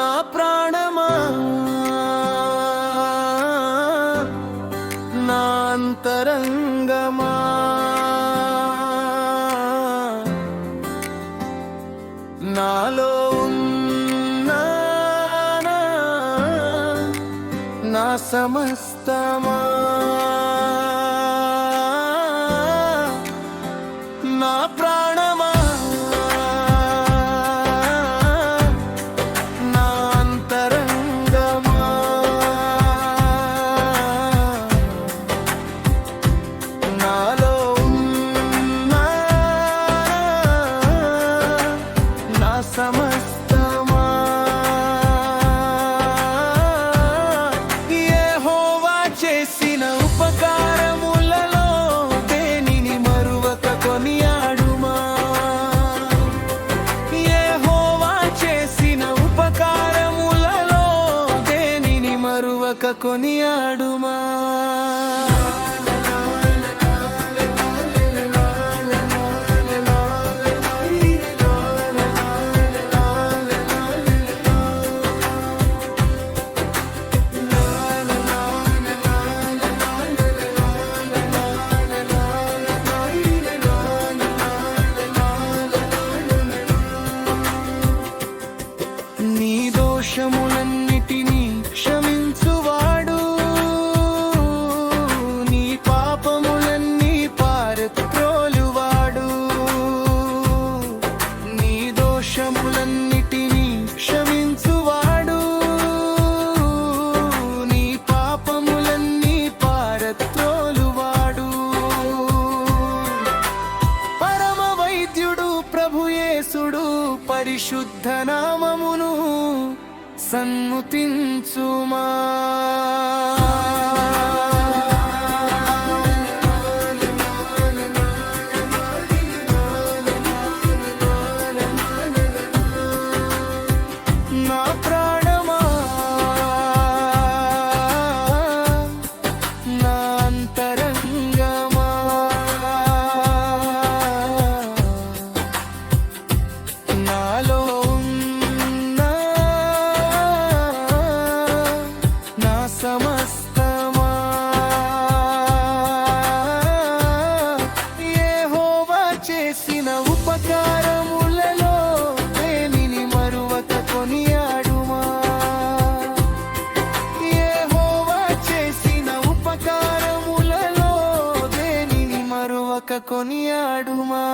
నా ప్రాణమా? నా అంతరంగమా? నాలో నా సమస్తమా? కనుక కొనియాడుమా? పరిశుద్ధ నామమును సన్ముతించుమా. కొనియాడుమా?